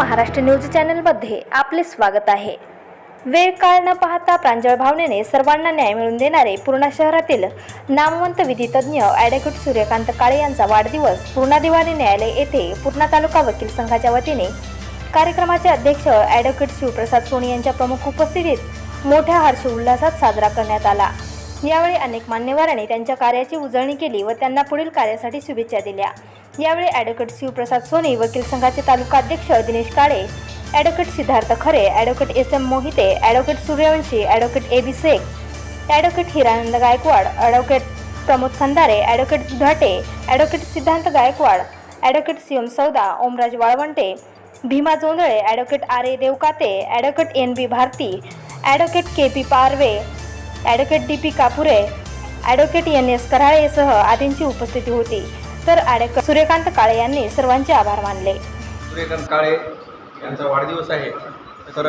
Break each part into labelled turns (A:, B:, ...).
A: Maharashtra news चॅनलमध्ये आपले स्वागत आहे. वेळ काळ न पाहता प्रांजळ भावनेने सर्वांना न्याय मिळवून देणारे पूर्णा शहरातील नामवंत विधितज्ञ ॲडव्होकेट सूर्यकांत काळे यांचा वाढदिवस पूर्णादिवाणी न्यायालय येथे पूर्णा तालुका वकील संघाच्या वतीने कार्यक्रमाचे अध्यक्ष ॲडव्होकेट शिवप्रसाद सोनी यांच्या प्रमुख उपस्थितीत मोठ्या हर्ष उल्हासात साजरा करण्यात आला. यावेळी अनेक मान्यवरांनी त्यांच्या कार्याची उजळणी केली व त्यांना पुढील कार्यासाठी शुभेच्छा दिल्या. यावेळी ॲडव्होकेट शिवप्रसाद सोनी वकील संघाचे तालुका अध्यक्ष Dinesh Kale advocate Siddharth Khare advocate S M Mohite advocate Suryavanshi advocate A B Shaikh advocate Hiranand Gaikwad advocate Pramod Khandare advocate Ghate advocate Siddhant Gaikwad advocate C M Sauda Omraj Walwante Bhima Jondhale advocate R A Deokate advocate N B Bharati advocate K P Parve advocate D P Kapure advocate N S कराळेसह आदींची उपस्थिती होती. तर advocate Suryakant काळे यांनी सर्वांचे आभार मानले.
B: सूर्यकांत काळे यांचा वाढदिवस आहे. तर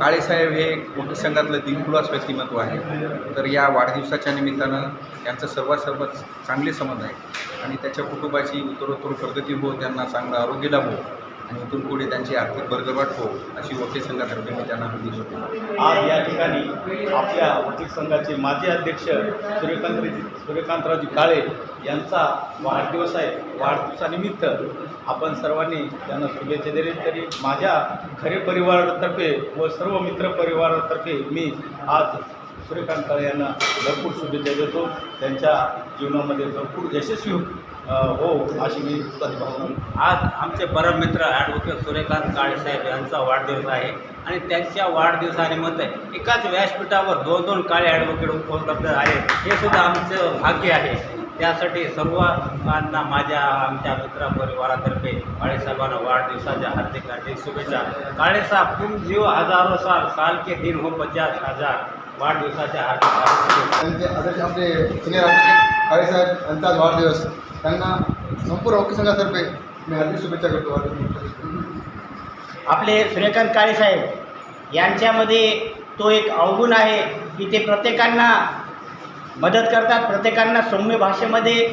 B: काळेसाहेब हे वकील संघातलं दिलखुलास व्यक्तिमत्व आहे. तर या वाढदिवसाच्या निमित्तानं त्यांचं सर्वात सर्वात चांगले संबंध आहे. आणि त्याच्या कुटुंबाची उत्तरोत्तर प्रगती हो त्यांना चांगलं आरोग्य लाभो. आणि इथून पुढे त्यांची आर्थिक भरगवाट हो अशी वकील संघातर्फे मी त्यांना हल्ली देतो
C: आज या ठिकाणी आपल्या वकील संघाचे माजी अध्यक्ष सूर्यकांत सूर्यकांतरावजी काळे यांचा वाढदिवस आहे. वाढदिवसानिमित्त आपण सर्वांनी त्यांना शुभेच्छा दिले. तरी माझ्या खरे परिवारातर्फे व सर्व मित्र परिवारातर्फे मी आज सूर्यकांत काळे यांना भरपूर शुभेच्छा देतो. त्यांच्या जीवनामध्ये भरपूर यशस्वी हो अशी मी प्रतिभावना
D: आज आमचे परममित्र ॲडव्होकेट सूर्यकांत काळेसाहेब यांचा वाढदिवस आहे आणि त्यांच्या वाढदिवसानिमित्त एकाच व्यासपीठावर दोन दोन काळे ॲडव्होकेट उपलब्ध आहेत. हे सुद्धा आमचं भाग्य आहे. त्यासाठी सर्वांना माझ्या आमच्या मित्र परिवारातर्फे काळेसाहेबांना वाढदिवसाच्या हार्दिक हार्दिक शुभेच्छा. काळेसाहेब तुम जीव हजारो साल साल के दिन हो पचास हजार. वाढदिवसाच्या हार्दिक हार्दिक शुभेच्छा.
E: त्यांचे आदर्श काळेसाहेब यांचा वाढदिवस. त्यांना संपूर्ण वकील संघातर्फे मी हार्दिक शुभेच्छा करतो.
F: आपले सूर्यकांत काळेसाहेब यांच्यामध्ये तो एक अवगुण आहे की ते प्रत्येकांना मदत करतात प्रत्येकांना सौम्य भाषेमध्ये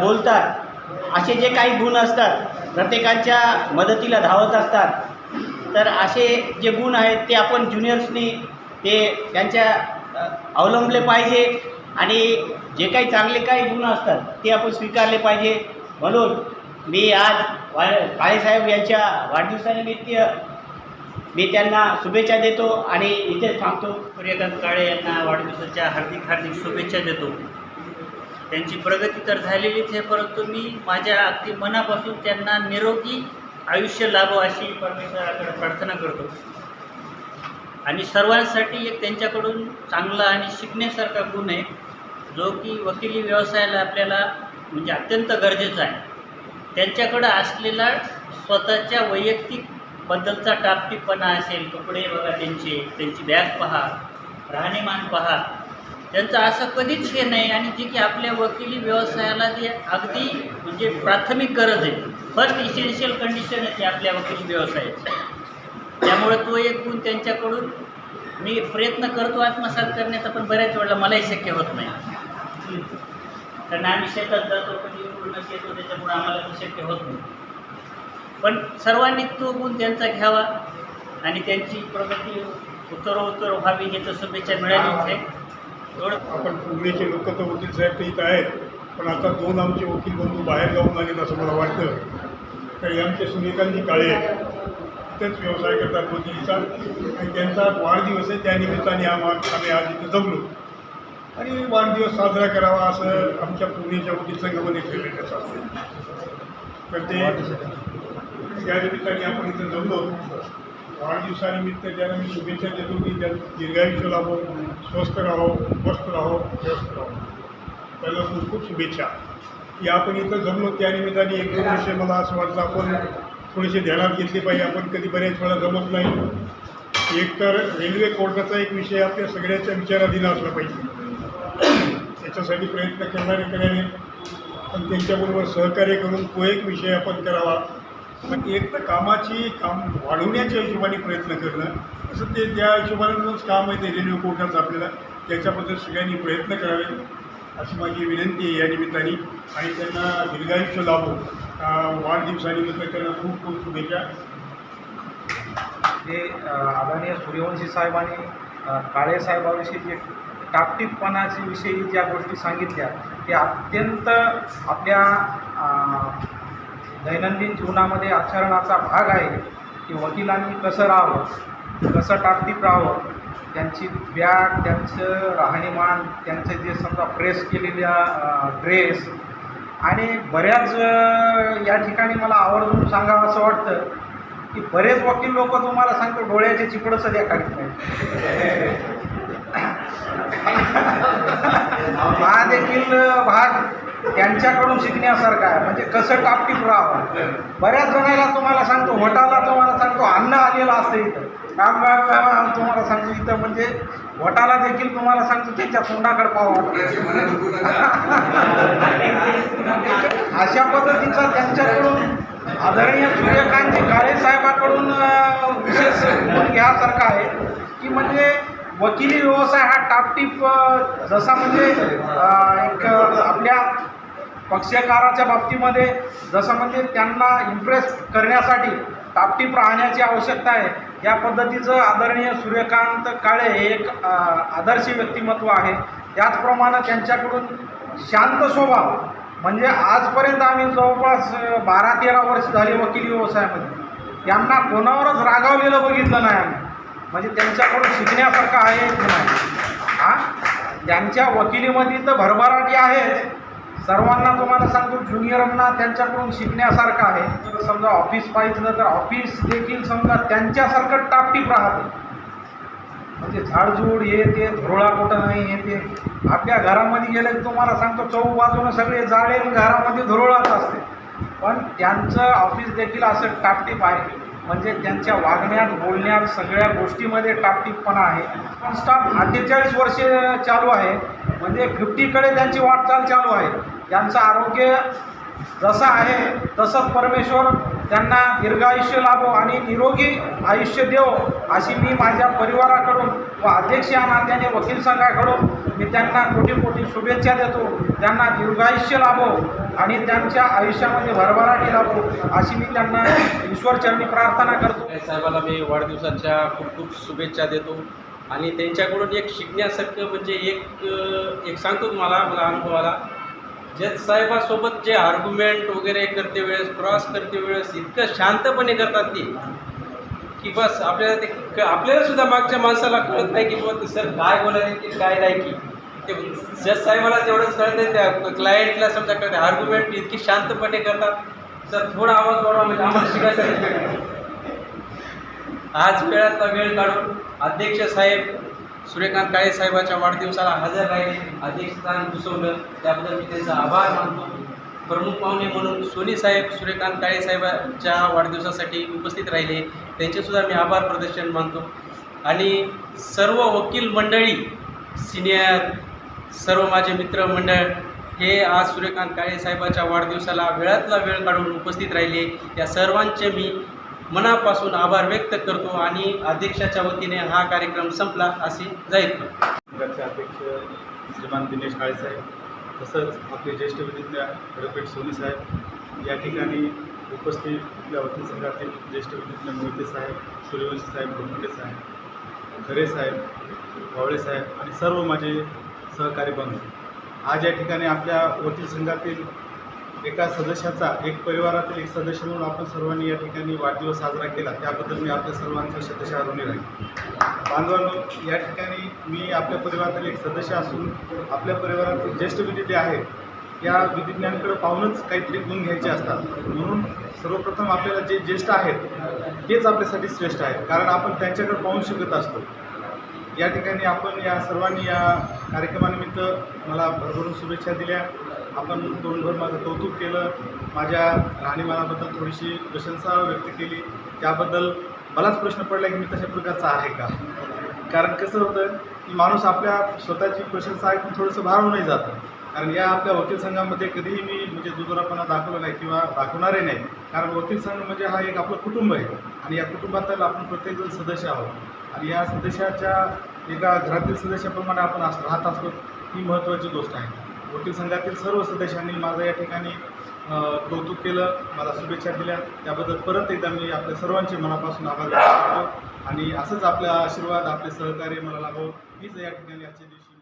F: बोलतात. असे जे काही गुण असतात प्रत्येकांच्या मदतीला धावत असतात. तर असे जे गुण आहेत ते आपण ज्युनियर्सनी ते त्यांच्या अवलंबले पाहिजे आणि जे काही चांगले काही गुण असतात ते आपण स्वीकारले पाहिजे. म्हणून मी आज वा काळेसाहेब यांच्या वाढदिवसानिमित्त मी त्यांना शुभेच्छा देतो आणि इथेच थांबतो.
G: सूर्यकांत काळे यांना वाढदिवसाच्या हार्दिक हार्दिक शुभेच्छा देतो. त्यांची प्रगती तर झालेलीच आहे परंतु मी माझ्या अगदी मनापासून त्यांना निरोगी आयुष्य लाभो अशी परमेश्वराकडे प्रार्थना करतो. आणि सर्वांसाठी एक त्यांच्याकडून चांगला आणि शिकण्यासारखा गुण आहे. जो की वकिली व्यवसायाला आपल्याला म्हणजे अत्यंत गरजेचा आहे. त्यांच्याकडं असलेला स्वतःच्या वैयक्तिक बद्दलचा टापटीपणा असेल कपडे बघा त्यांचे त्यांची बॅग पहा राहणीमान पहा त्यांचं असं कधीच हे नाही. आणि जे की आपल्या वकिली व्यवसायाला जे अगदी म्हणजे प्राथमिक गरज आहे. फर्स्ट इसेन्शियल कंडिशन आहे ती आपल्या वकिली व्यवसायाची. त्यामुळे तो एक गुण त्यांच्याकडून मी प्रयत्न करतो आत्मसात करण्याचा पण बऱ्याच वेळेला मलाही शक्य होत नाही. कारण आम्ही शेतात जातो कधी पूर्ण येतो त्याच्यामुळे आम्हाला ते शक्य होत नाही. पण सर्वांनी तो गुण त्यांचा घ्यावा आणि त्यांची प्रगती उत्तरोत्तर व्हावी हे तर शुभेच्छा मिळालीच आहे. एवढं
H: आपण पुण्याचे लोक तर वकील साहेब ते इथं आहेत पण आता दोन आमचे वकील बंधू बाहेर जाऊन आलेत असं मला वाटतं. तर आमचे सूर्यकांतजी काळे इथंच व्यवसाय करतात वकिलीचा आणि त्यांचा वाढदिवस आहे त्यानिमित्ताने आम्हा आम्ही आज इथं जमलो. आणि वाढदिवस साजरा करावा असं आमच्या पुण्याच्या वकील संघामध्ये ठरलेलं असं तर ते या निमित्ताने आपण इथं जमलो. वाढदिवसानिमित्त ज्यांना मी शुभेच्छा देतो की त्या दीर्घायुष्य लाभो स्वस्त राहो मस्त राहो व्यस्त राहो. त्याला खूप खूप शुभेच्छा. की आपण इथं जमलो त्या निमित्ताने एक दोन विषय मला असं वाटलं आपण थोडेसे ध्यानात घेतले पाहिजे. आपण कधी बऱ्याच वेळा जमत नाही. एक तर रेल्वे कोर्टाचा एक विषय आपल्या सगळ्याच्या विचाराधीन असला पाहिजे. त्याच्यासाठी प्रयत्न करणारे करायने पण त्यांच्याबरोबर सहकार्य करून तो एक विषय आपण करावा. पण एक तर कामाची काम वाढवण्याच्या हिशोबाने प्रयत्न करणं. असं ते त्या हिशोबानेच काम आहे ते रेल्वे कोर्टाचं आपल्याला. त्याच्याबद्दल सगळ्यांनी प्रयत्न करावे. अशी माझी विनंती आहे या निमित्ताने. आणि त्यांना दीर्घायुष्य लाभो. वाढदिवसानिमित्त त्यांना खूप खूप शुभेच्छा.
I: जे आदरणीय सूर्यवंशी साहेबांनी काळे साहेबाविषयी जे विषयी ज्या गोष्टी सांगितल्या त्या अत्यंत आपल्या दैनंदिन जीवनामध्ये आचरणाचा भाग आहे की वकिलांनी कसं राहावं कसं टापटीप राहावं त्यांची बॅग त्यांचं राहणीमान त्यांचे जे समजा प्रेस केलेल्या ड्रेस आणि बऱ्याच या ठिकाणी मला आवर्जून सांगावं असं वाटतं की बरेच वकील लोक तुम्हाला सांगतो डोळ्याचे चिपडं सध्या काढत नाही हा देखील भाग त्यांच्याकडून शिकण्यासारखा आहे. म्हणजे कसं टापटीप राहावं? बऱ्याच जणांना तुम्हाला सांगतो वटाला तुम्हाला सांगतो अन्न आलेलं असतं इथं. काम तुम्हाला सांगतो इथं. म्हणजे वटाला देखील तुम्हाला सांगतो त्यांच्या तोंडाकडे पाहावं अशा पद्धतीचा त्यांच्याकडून आदरणीय सूर्यकांतजी काळे साहेबाकडून विशेष घ्यासारखा आहे. की म्हणजे वकिली व्यवसाय हा टापटीप जसा म्हणजे एक आपल्या पक्षकाराच्या बाबतीमध्ये जसं म्हणजे त्यांना इम्प्रेस करण्यासाठी टापटीप राहण्याची आवश्यकता आहे. या पद्धतीचं आदरणीय सूर्यकांत काळे हे एक आदर्श व्यक्तिमत्व आहे. त्याचप्रमाणे त्यांच्याकडून शांत स्वभाव म्हणजे आजपर्यंत आम्ही जवळपास बारा तेरा वर्ष झाली वकिली व्यवसायामध्ये. त्यांना कोणावरच रागावलेलं बघितलं नाही आम्ही. म्हणजे त्यांच्याकडून शिकण्यासारखं आहे की नाही? हां? त्यांच्या वकिलीमध्ये तर भरभराटी आहे सर्वांना तुम्हाला सांगतो ज्युनियरांना त्यांच्याकडून शिकण्यासारखं आहे. तर समजा ऑफिस पाहिजे तर ऑफिस देखील समजा त्यांच्यासारखं टापटीप राहते. म्हणजे झाडझूड हे ते धुरळा कुठं नाही हे ते. आपल्या घरामध्ये गेलं की तुम्हाला सांगतो चौक बाजूनं सगळे जाळे घरामध्ये धुरळाच असते. पण त्यांचं ऑफिस देखील असं टापटीप आहे. म्हणजे त्यांच्या वागण्यात बोलण्यात सगळ्या गोष्टीमध्ये टापटीपणा आहे. पण स्टाफ अठ्ठेचाळीस वर्षे चालू आहे. म्हणजे फिफ्टीकडे त्यांची वाटचाल चालू आहे. त्यांचं आरोग्य जसं आहे तसंच परमेश्वर त्यांना दीर्घायुष्य लाभो आणि निरोगी आयुष्य देव अशी मी माझ्या परिवाराकडून व अध्यक्ष या नात्याने वकील संघाकडून मी त्यांना कोटी कोटी शुभेच्छा देतो. त्यांना दीर्घायुष्य लाभो आणि त्यांच्या आयुष्यामध्ये भरभराटी लाभो अशी मी त्यांना ईश्वरचरणी प्रार्थना करतो.
J: साहेबाला मी वाढदिवसाच्या खूप खूप शुभेच्छा देतो. आणि त्यांच्याकडून एक शिकण्यासारखं म्हणजे एक एक सांगतो तुम्हाला मला अनुभवाला. जज साहेबासोबत जे आर्ग्युमेंट वगैरे करते वेळेस क्रॉस करते वेळेस इतकं शांतपणे करतात ती. की बस आपल्याला ते आपल्याला सुद्धा मागच्या माणसाला कळत नाही की बाबा ते सर काय बोलायला की काय नाही की. ते जज साहेबाला तेवढंच नाही त्या क्लायंटला समजा कळते आर्ग्युमेंट इतकी शांतपणे करतात. सर थोडा आवाज वाढवा म्हणजे आम्हाला शिकायचं आज वेळातला वेळ काढून अध्यक्ष साहेब सूर्यकांत काळे साहेबाच्या वाढदिवसाला हजर राहिले. स्थान घुसवलं त्याबद्दल मी त्यांचा आभार मानतो. प्रमुख पाहुणे म्हणून सोनी साहेब सूर्यकांत काळे साहेबाच्या वाढदिवसासाठी उपस्थित राहिले. त्यांचेसुद्धा मी आभार प्रदर्शन मानतो. आणि सर्व वकील मंडळी सिनियर सर्व माझे मित्रमंडळ हे आज सूर्यकांत काळे साहेबाच्या वाढदिवसाला वेळातला वेळ काढून उपस्थित राहिले. या सर्वांचे मी मनापासून आभार व्यक्त करतो आणि अध्यक्षाच्या वतीने हा कार्यक्रम संपला असे जाहीर करतो.
C: संघाचे अध्यक्ष श्रीमान दिनेश काळेसाहेब तसंच आपले ज्येष्ठ विधिज्ञ रपेट सोनी साहेब या ठिकाणी उपस्थित आपल्या वकील संघातील ज्येष्ठ विधिज्ञ मोहिते साहेब सूर्यवंशी साहेब गोमटे साहेब खरे साहेब वावळे साहेब आणि सर्व माझे सहकारी बंधू. आज या ठिकाणी आपल्या वकील संघातील एका सदस्याचा एक परिवारातील एक सदस्य म्हणून आपण सर्वांनी या ठिकाणी वाढदिवस साजरा केला. त्याबद्दल मी आपल्या सर्वांचा शतशः ऋणी राहील. बांधवांनो या ठिकाणी मी आपल्या परिवारातील एक सदस्य असून आपल्या परिवारातील ज्येष्ठ विधिज्ञ आहेत या विधिज्ञांकडे पाहूनच काहीतरी गुण घ्यायचे असतात. म्हणून सर्वप्रथम आपल्याला जे ज्येष्ठ आहेत तेच आपल्यासाठी श्रेष्ठ आहेत. कारण आपण त्यांच्याकडे पाहून शिकत असतो. या ठिकाणी आपण या सर्वांनी या कार्यक्रमानिमित्त मला भरभरून शुभेच्छा दिल्या. आपण दोनभर माझं कौतुक केलं माझ्या राहणीमानाबद्दल थोडीशी प्रशंसा व्यक्त केली. त्याबद्दल मलाच प्रश्न पडला की मी तशा प्रकारचा आहे का? कारण कसं होतं की माणूस आपल्या स्वतःची प्रशंसा ऐकून थोडंसं भारावूनही जातं. कारण या आपल्या वकील संघामध्ये कधीही मी म्हणजे दुजोरापणा दाखवला नाही किंवा दाखवणारही नाही. कारण वकील संघ म्हणजे हा एक आपलं कुटुंब आहे आणि या कुटुंबातील आपण प्रत्येकजण सदस्य आहोत. आणि या सदस्याच्या एका घरातील सदस्याप्रमाणे आपण राहत असतो. ही महत्त्वाची गोष्ट आहे. वकील संघातील सर्व सदस्यांनी माझं या ठिकाणी कौतुक केलं मला शुभेच्छा दिल्या. त्याबद्दल परत एकदा मी आपल्या सर्वांचे मनापासून आभार व्यक्त करतो. आणि असंच आपला आशीर्वाद आपले सहकार्य मला लाभावं हीच या ठिकाणी आजच्या दिवशी